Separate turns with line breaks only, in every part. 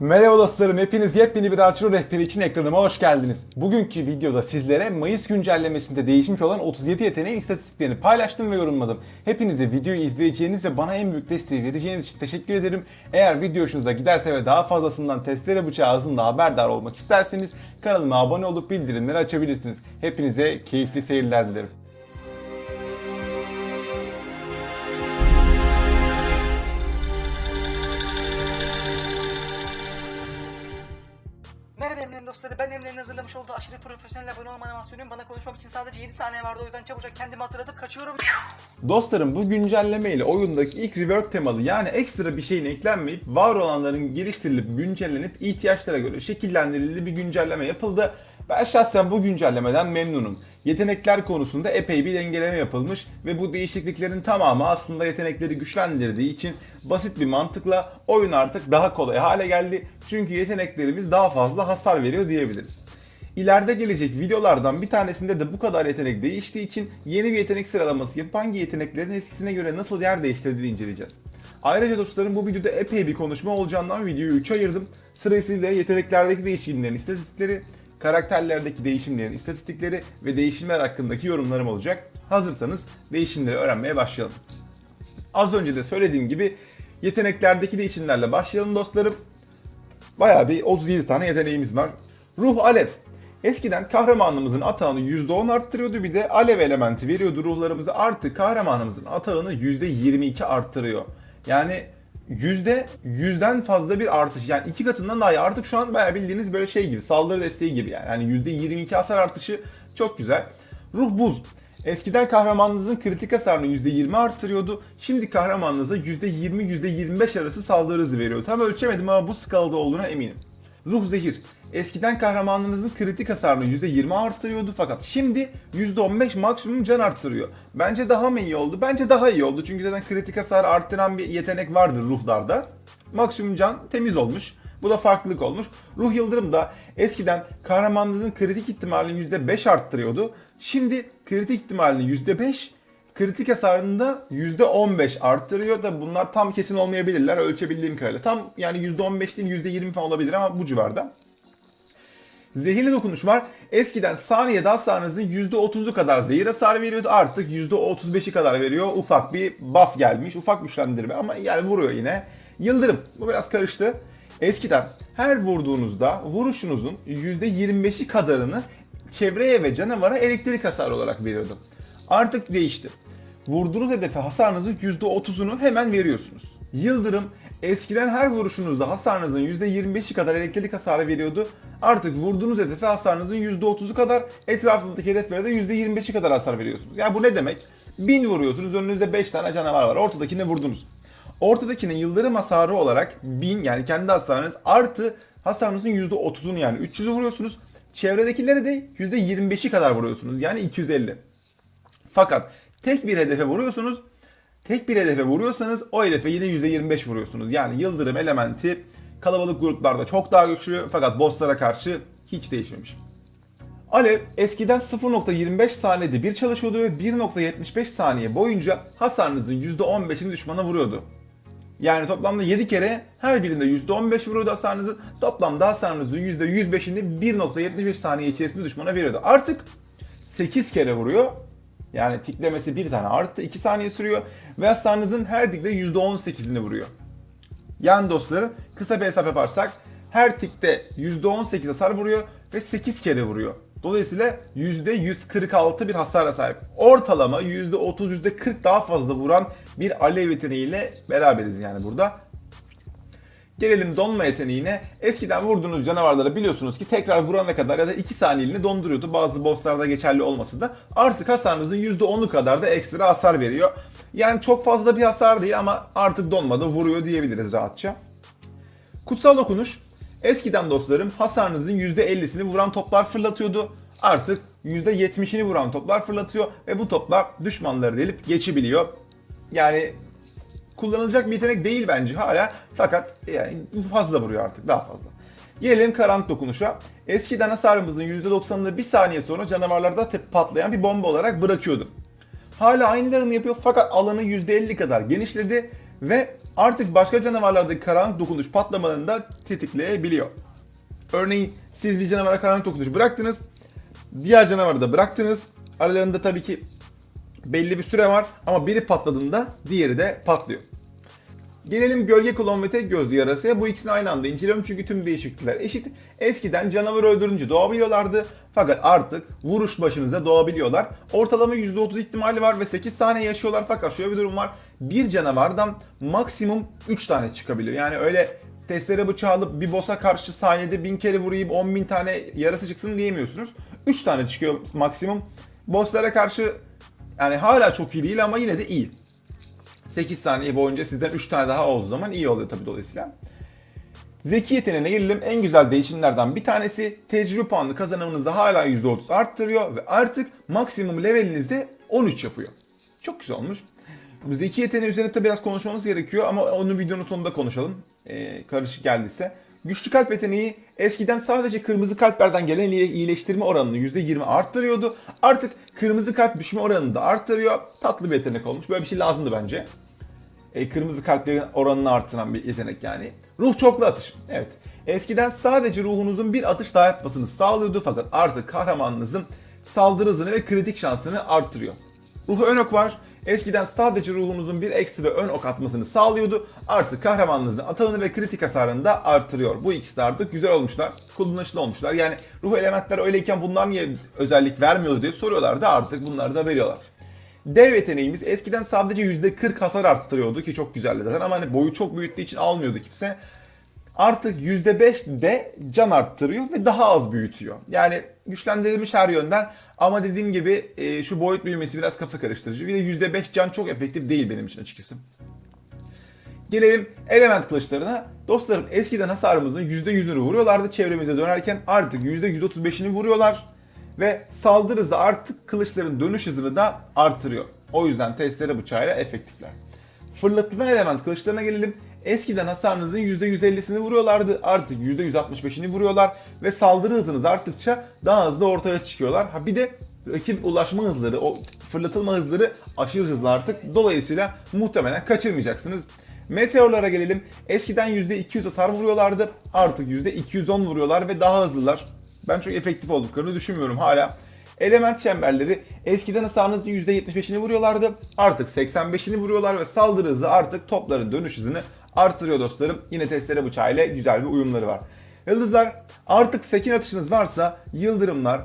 Merhaba dostlarım, hepiniz yepyeni bir Archer rehberi için ekranıma hoş geldiniz. Bugünkü videoda sizlere Mayıs güncellemesinde değişmiş olan 37 yeteneğin istatistiklerini paylaştım ve yorumladım. Hepinize videoyu izleyeceğiniz ve bana en büyük desteği vereceğiniz için teşekkür ederim. Eğer video hoşunuza giderse ve daha fazlasından testere bıçağı hızında haberdar olmak isterseniz kanalıma abone olup bildirimleri açabilirsiniz. Hepinize keyifli seyirler dilerim.
Dostları. Ben Emre'nin hazırlamış olduğu aşırı profesyonel abone olma animasyonuyum. Bana konuşmam için sadece 7 saniye vardı. O yüzden çabucak kendimi hatırlatıp kaçıyorum.
Dostlarım bu güncelleme ile oyundaki ilk rework temalı yani ekstra bir şeyin eklenmeyip var olanların geliştirilip güncellenip ihtiyaçlara göre şekillendirildiği bir güncelleme yapıldı. Ben şahsen bu güncellemeden memnunum. Yetenekler konusunda epey bir dengeleme yapılmış ve bu değişikliklerin tamamı aslında yetenekleri güçlendirdiği için basit bir mantıkla oyun artık daha kolay hale geldi. Çünkü yeteneklerimiz daha fazla hasar veriyor diyebiliriz. İleride gelecek videolardan bir tanesinde de bu kadar yetenek değiştiği için yeni bir yetenek sıralaması yapıp hangi yeteneklerin eskisine göre nasıl yer değiştirdiğini inceleyeceğiz. Ayrıca dostlarım bu videoda epey bir konuşma olacağından videoyu 3 ayırdım. Sırasıyla yeteneklerdeki değişimlerin istatistikleri, karakterlerdeki değişimlerin istatistikleri ve değişimler hakkındaki yorumlarım olacak. Hazırsanız değişimleri öğrenmeye başlayalım. Az önce de söylediğim gibi yeteneklerdeki değişimlerle başlayalım dostlarım. Bayağı bir 37 tane yeteneğimiz var. Ruh Alev. Eskiden kahramanımızın atağını %10 arttırıyordu bir de alev elementi veriyordu ruhlarımıza. Artık kahramanımızın atağını %22 arttırıyor. Yani yüzde yüzden fazla bir artış. Yani iki katından daha iyi. Artık şu an bayağı bildiğiniz böyle şey gibi saldırı desteği gibi yani. Yani %22 hasar artışı çok güzel. Ruh Buz. Eskiden kahramanınızın kritik hasarını %20 arttırıyordu. Şimdi kahramanınıza %20-%25 arası saldırı hızı veriyor. Tam ölçemedim ama bu skalada olduğuna eminim. Ruh Zehir. Eskiden kahramanınızın kritik hasarını %20 arttırıyordu fakat şimdi %15 maksimum can arttırıyor. Bence daha mı iyi oldu? Bence daha iyi oldu çünkü zaten kritik hasar arttıran bir yetenek vardır ruhlarda. Maksimum can temiz olmuş. Bu da farklılık olmuş. Ruh Yıldırım da eskiden kahramanınızın kritik ihtimalini %5 arttırıyordu. Şimdi kritik ihtimalini %5, kritik hasarını da %15 arttırıyor da bunlar tam kesin olmayabilirler ölçebildiğim kadarıyla. Tam yani %15 değil %20 falan olabilir ama bu civarda. Zehirli dokunuş var. Eskiden saniyede hasarınızın %30'u kadar zehir hasarı veriyordu. Artık %35'i kadar veriyor. Ufak bir buff gelmiş. Ufak güçlendirme ama yani vuruyor yine. Yıldırım. Bu biraz karıştı. Eskiden her vurduğunuzda vuruşunuzun %25'i kadarını çevreye ve canavara elektrik hasarı olarak veriyordu. Artık değişti. Vurduğunuz hedefe hasarınızın %30'unu hemen veriyorsunuz. Yıldırım eskiden her vuruşunuzda hasarınızın %25'i kadar elektrik hasarı veriyordu. Artık vurduğunuz hedefe hasarınızın %30'u kadar etrafındaki hedeflere de %25'i kadar hasar veriyorsunuz. Yani bu ne demek? 1000 vuruyorsunuz önünüzde 5 tane canavar var. Ortadakine vurdunuz. Ortadakinin yıldırım hasarı olarak 1000 yani kendi hasarınız artı hasarınızın %30'unu yani 300'ü vuruyorsunuz. Çevredekilere de %25'i kadar vuruyorsunuz. Yani 250. Fakat tek bir hedefe vuruyorsunuz. Tek bir hedefe vuruyorsanız o hedefe yine %25 vuruyorsunuz. Yani yıldırım elementi kalabalık gruplarda çok daha güçlü fakat bosslara karşı hiç değişmemiş. Alev eskiden 0.25 saniyede bir çalışıyordu ve 1.75 saniye boyunca hasarınızın %15'ini düşmana vuruyordu. Yani toplamda 7 kere her birinde %15 vuruyordu hasarınızın. Toplamda hasarınızın %105'ini 1.75 saniye içerisinde düşmana veriyordu. Artık 8 kere vuruyor. Yani tiklemesi bir tane arttı. 2 saniye sürüyor. Ve hasarınızın her tikte %18'ini vuruyor. Yani dostlarım kısa bir hesap yaparsak her tikte %18 hasar vuruyor ve 8 kere vuruyor. Dolayısıyla %146 bir hasara sahip. Ortalama %30, %40 daha fazla vuran bir alev yeteneğiyle beraberiz yani burada. Gelelim donma yeteneğine. Eskiden vurduğunuz canavarlara biliyorsunuz ki tekrar vurana kadar ya da 2 saniyeliğine donduruyordu. Bazı bosslarda geçerli olması da. Artık hasarınızın %10'u kadar da ekstra hasar veriyor. Yani çok fazla bir hasar değil ama artık donmada vuruyor diyebiliriz rahatça. Kutsal dokunuş. Eskiden dostlarım hasarınızın %50'sini vuran toplar fırlatıyordu. Artık %70'ini vuran toplar fırlatıyor ve bu toplar düşmanları delip geçebiliyor. Yani kullanılacak bir yetenek değil bence hala fakat yani fazla vuruyor artık daha fazla. Gelelim karanlık dokunuşa. Eskiden hasarımızın %90'ını bir saniye sonra canavarlarda tep- patlayan bir bomba olarak bırakıyordu. Hala aynılarını yapıyor fakat alanı %50 kadar genişledi ve artık başka canavarlardaki karanlık dokunuş patlamalarını da tetikleyebiliyor. Örneğin siz bir canavara karanlık dokunuş bıraktınız, diğer canavarı da bıraktınız. Aralarında tabii ki belli bir süre var ama biri patladığında diğeri de patlıyor. Gelelim gölge klon ve tek gözlü yarasaya. Bu ikisini aynı anda inceliyorum çünkü tüm değişiklikler eşit. Eskiden canavarı öldürünce doğabiliyorlardı fakat artık vuruş başınıza doğabiliyorlar. Ortalama %30 ihtimali var ve 8 saniye yaşıyorlar fakat şöyle bir durum var. Bir canavardan maksimum 3 tane çıkabiliyor. Yani öyle testere bıçağı alıp bir boss'a karşı saniyede 1000 kere vurayım 10 bin tane yarası çıksın diyemiyorsunuz. 3 tane çıkıyor maksimum. Boss'lara karşı yani hala çok iyi değil ama yine de iyi. 8 saniye boyunca sizden 3 tane daha olduğu zaman iyi oluyor tabii dolayısıyla. Zeki yeteneğine gelelim. En güzel değişimlerden bir tanesi tecrübe puanı kazanımınızı hala %30 arttırıyor ve artık maksimum levelinizde 13 yapıyor. Çok güzel olmuş. Zeki yeteneği üzerine tabii biraz konuşmamız gerekiyor ama onu videonun sonunda konuşalım. Ee, karışık geldiyse. Güçlü kalp yeteneği eskiden sadece kırmızı kalplerden gelen iyileştirme oranını %20 arttırıyordu. Artık kırmızı kalp düşme oranını da arttırıyor. Tatlı bir yetenek olmuş. Böyle bir şey lazımdı bence. E, kırmızı kalplerin oranını artıran bir yetenek yani. Ruh çoklu atış. Evet. Eskiden sadece ruhunuzun bir atış daha yapmasını sağlıyordu fakat artık kahramanınızın saldırı hızını ve kritik şansını arttırıyor. Ruhu ön ok var. Eskiden sadece ruhunuzun bir ekstra ön ok atmasını sağlıyordu. Artık kahramanınızın atağını ve kritik hasarını da artırıyor. Bu ikisi de artık güzel olmuşlar. Kullanışlı olmuşlar. Yani ruh elementler öyleyken bunlar niye özellik vermiyordu diye soruyorlardı. Artık bunları da veriyorlar. Dev yeteneğimiz eskiden sadece %40 hasar arttırıyordu ki çok güzeldi zaten ama hani boyu çok büyüttüğü için almıyordu kimse. Artık %5 de can arttırıyor ve daha az büyütüyor. Yani güçlendirilmiş her yönden ama dediğim gibi e, şu boyut büyümesi biraz kafa karıştırıcı. Bir de %5 can çok efektif değil benim için açıkçası. Gelelim element kılıçlarına. Dostlarım eskiden hasarımızın %100'ünü vuruyorlardı çevremize dönerken artık %135'ini vuruyorlar. Ve saldırı hızı artık kılıçların dönüş hızını da artırıyor. O yüzden testere bıçağıyla efektifler. Fırlatılan element kılıçlarına gelelim. Eskiden hasarınızın %150'sini vuruyorlardı. Artık %165'ini vuruyorlar. Ve saldırı hızınız arttıkça daha hızlı ortaya çıkıyorlar. Ha bir de rakip ulaşma hızları, o fırlatılma hızları aşırı hızlı artık. Dolayısıyla muhtemelen kaçırmayacaksınız. Meteorlara gelelim. Eskiden %200 hasar vuruyorlardı. Artık %210 vuruyorlar ve daha hızlılar. Ben çok efektif olduklarını düşünmüyorum hala. Element çemberleri eskiden hasarınızın %75'ini vuruyorlardı. Artık 85'ini vuruyorlar ve saldırı hızı artık topların dönüş hızını artırıyor dostlarım. Yine testere bıçağıyla güzel bir uyumları var. Yıldızlar artık sekin atışınız varsa yıldırımlar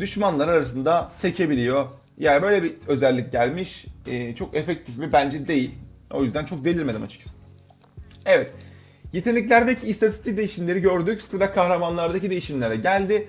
düşmanlar arasında sekebiliyor. Yani böyle bir özellik gelmiş. Ee, çok efektif mi? Bence değil. O yüzden çok delirmedim açıkçası. Evet. Yeteneklerdeki istatistik değişimleri gördük. Sıra kahramanlardaki değişimlere geldi.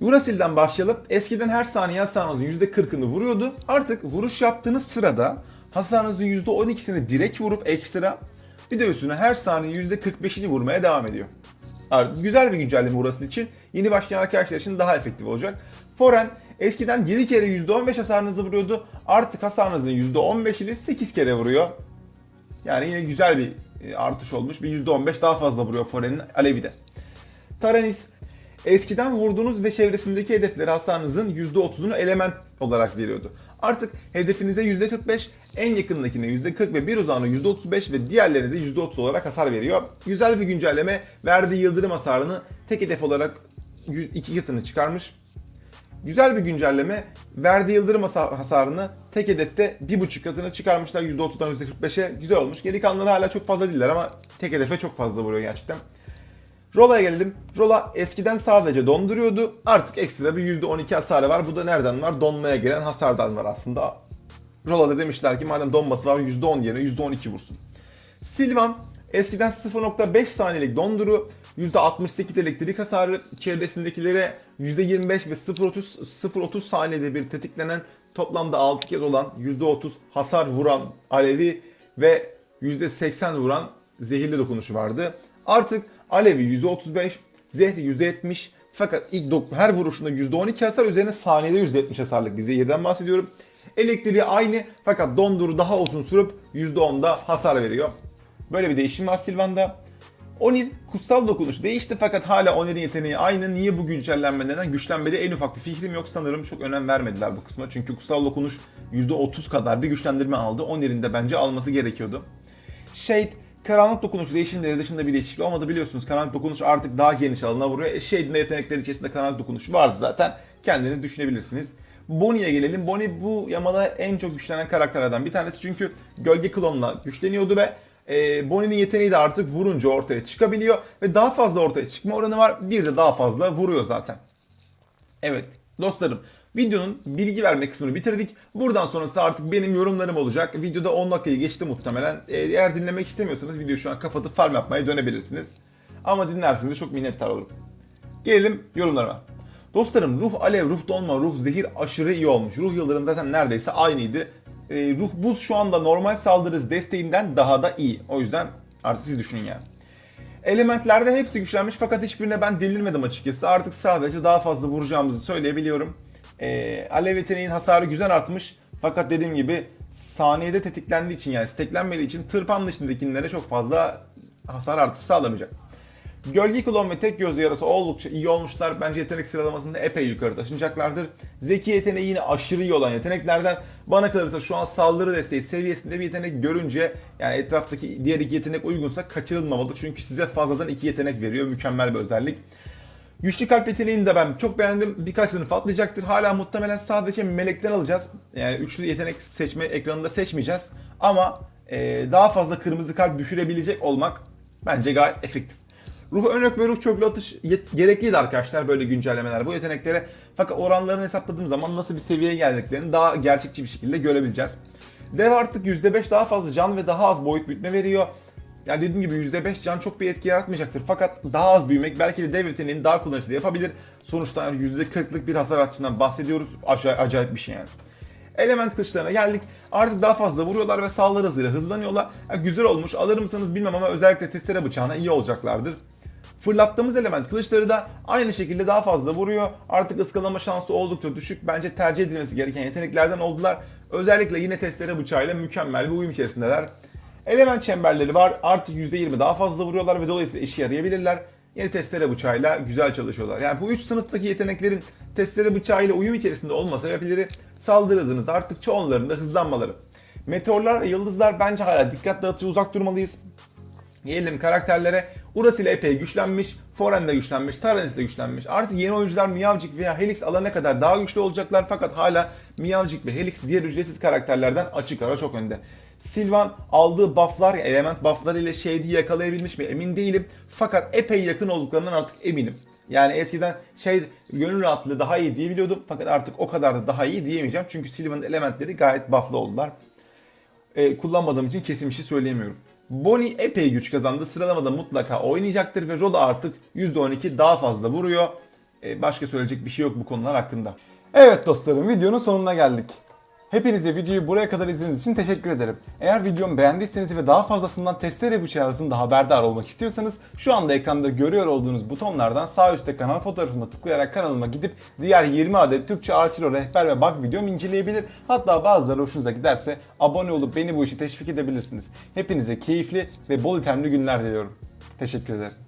Urasil'den başlayalım. Eskiden her saniye hasarınızın %40'ını vuruyordu. Artık vuruş yaptığınız sırada hasarınızın %12'sini direkt vurup ekstra bir her saniye %45'ini vurmaya devam ediyor. Artık güzel bir güncelleme Urasil için. Yeni başlayan arkadaşlar için daha efektif olacak. Foren eskiden 7 kere %15 hasarınızı vuruyordu. Artık hasarınızın %15'ini 8 kere vuruyor. Yani yine güzel bir e, artış olmuş. Bir %15 daha fazla vuruyor Foren'in Alevi'de. Taranis eskiden vurduğunuz ve çevresindeki hedefleri hasarınızın %30'unu element olarak veriyordu. Artık hedefinize %45, en yakındakine %40 ve bir uzağına %35 ve diğerlerine de %30 olarak hasar veriyor. Güzel bir güncelleme verdiği yıldırım hasarını tek hedef olarak 2 katını çıkarmış. Güzel bir güncelleme. Verdiği yıldırım hasa- hasarını tek hedefte bir buçuk katına çıkarmışlar %30'dan %45'e. Güzel olmuş. Geri kalanları hala çok fazla değiller ama tek hedefe çok fazla vuruyor gerçekten. Rola'ya gelelim. Rola eskiden sadece donduruyordu. Artık ekstra bir %12 hasarı var. Bu da nereden var? Donmaya gelen hasardan var aslında. Rola'da demişler ki madem donması var %10 yerine %12 vursun. Silvan eskiden 0.5 saniyelik donduru, %68 elektrik hasarı, çevresindekilere %25 ve 0.30 0.30 saniyede bir tetiklenen toplamda 6 kez olan %30 hasar vuran alevi ve %80 vuran zehirli dokunuşu vardı. Artık alevi %35, zehri %70 fakat ilk her vuruşunda %12 hasar üzerine saniyede %70 hasarlık bir zehirden bahsediyorum. Elektriği aynı fakat donduru daha uzun sürüp %10'da hasar veriyor. Böyle bir değişim var Silvan'da. Onir kutsal dokunuş değişti fakat hala Onir'in yeteneği aynı. Niye bu güncellenmeden güçlenmedi en ufak bir fikrim yok sanırım. Çok önem vermediler bu kısma. Çünkü kutsal dokunuş %30 kadar bir güçlendirme aldı. Onir'in de bence alması gerekiyordu. Shade karanlık dokunuş değişimleri dışında bir değişiklik olmadı biliyorsunuz. Karanlık dokunuş artık daha geniş alana vuruyor. E, Shade'in de yetenekleri içerisinde karanlık dokunuş vardı zaten. Kendiniz düşünebilirsiniz. Bonnie'ye gelelim. Bonnie bu yamada en çok güçlenen karakterlerden bir tanesi. Çünkü gölge klonla güçleniyordu ve e, Bonnie'nin yeteneği de artık vurunca ortaya çıkabiliyor. Ve daha fazla ortaya çıkma oranı var. Bir de daha fazla vuruyor zaten. Evet dostlarım videonun bilgi verme kısmını bitirdik. Buradan sonrası artık benim yorumlarım olacak. Videoda 10 dakikayı geçti muhtemelen. Ee, Eğer dinlemek istemiyorsanız videoyu şu an kapatıp farm yapmaya dönebilirsiniz. Ama dinlerseniz de çok minnettar olurum. Gelelim yorumlarıma. Dostlarım ruh alev, ruh donma, ruh zehir aşırı iyi olmuş. Ruh yıllarım zaten neredeyse aynıydı. Ee, ruh buz şu anda normal saldırı desteğinden daha da iyi. O yüzden artık siz düşünün yani. Elementlerde hepsi güçlenmiş fakat hiçbirine ben delirmedim açıkçası. Artık sadece daha fazla vuracağımızı söyleyebiliyorum. Ee, alev yeteneğin hasarı güzel artmış. Fakat dediğim gibi saniyede tetiklendiği için yani steklenmediği için tırpan dışındakilere çok fazla hasar artışı sağlamayacak. Gölge klon ve tek gözlü yarası oldukça iyi olmuşlar. Bence yetenek sıralamasında epey yukarı taşınacaklardır. Zeki yeteneği yine aşırı iyi olan yeteneklerden. Bana kalırsa şu an saldırı desteği seviyesinde bir yetenek görünce yani etraftaki diğer iki yetenek uygunsa kaçırılmamalı. Çünkü size fazladan iki yetenek veriyor. Mükemmel bir özellik. Güçlü kalp yeteneğini de ben çok beğendim. Birkaç sınıf atlayacaktır. Hala muhtemelen sadece melekten alacağız. Yani üçlü yetenek seçme ekranında seçmeyeceğiz. Ama e, daha fazla kırmızı kalp düşürebilecek olmak bence gayet efektif. Ruh önök ve ruh çöklü atış gerekliydi arkadaşlar böyle güncellemeler bu yeteneklere. Fakat oranlarını hesapladığım zaman nasıl bir seviyeye geldiklerini daha gerçekçi bir şekilde görebileceğiz. Dev artık %5 daha fazla can ve daha az boyut büyütme veriyor. Yani dediğim gibi %5 can çok bir etki yaratmayacaktır. Fakat daha az büyümek belki de dev yeteneğini daha kullanışlı yapabilir. Sonuçta yani %40'lık bir hasar artışından bahsediyoruz. Acayip, acayip bir şey yani. Element kılıçlarına geldik. Artık daha fazla vuruyorlar ve saldırı hızıyla hızlanıyorlar. Yani güzel olmuş. Alır mısınız bilmem ama özellikle testere bıçağına iyi olacaklardır. Fırlattığımız element kılıçları da aynı şekilde daha fazla vuruyor. Artık ıskalama şansı oldukça düşük. Bence tercih edilmesi gereken yeteneklerden oldular. Özellikle yine testere bıçağıyla mükemmel bir uyum içerisindeler. Element çemberleri var. Artık %20 daha fazla vuruyorlar ve dolayısıyla işe yarayabilirler. Yeni testere bıçağıyla güzel çalışıyorlar. Yani bu üç sınıftaki yeteneklerin testere bıçağıyla uyum içerisinde olma sebepleri saldırı hızınız arttıkça onların hızlanmaları. Meteorlar ve yıldızlar bence hala dikkat dağıtıcı uzak durmalıyız. Gelelim karakterlere. Urası ile epey güçlenmiş, Foren de güçlenmiş, Taranis de güçlenmiş. Artık yeni oyuncular Miyavcik veya Helix alana kadar daha güçlü olacaklar fakat hala Miyavcik ve Helix diğer ücretsiz karakterlerden açık ara çok önde. Silvan aldığı bufflar, element buffları ile Shade'i yakalayabilmiş mi emin değilim. Fakat epey yakın olduklarından artık eminim. Yani eskiden şey gönül rahatlığı daha iyi diyebiliyordum fakat artık o kadar da daha iyi diyemeyeceğim. Çünkü Silvan'ın elementleri gayet bufflı oldular e, kullanmadığım için kesin bir şey söyleyemiyorum. Bonnie epey güç kazandı. Sıralamada mutlaka oynayacaktır ve Roda artık %12 daha fazla vuruyor. E, başka söyleyecek bir şey yok bu konular hakkında. Evet dostlarım videonun sonuna geldik. Hepinize videoyu buraya kadar izlediğiniz için teşekkür ederim. Eğer videomu beğendiyseniz ve daha fazlasından testere bıçağı arasında haberdar olmak istiyorsanız şu anda ekranda görüyor olduğunuz butonlardan sağ üstte kanal fotoğrafıma tıklayarak kanalıma gidip diğer 20 adet Türkçe Archero rehber ve bug videom inceleyebilir. Hatta bazıları hoşunuza giderse abone olup beni bu işi teşvik edebilirsiniz. Hepinize keyifli ve bol itemli günler diliyorum. Teşekkür ederim.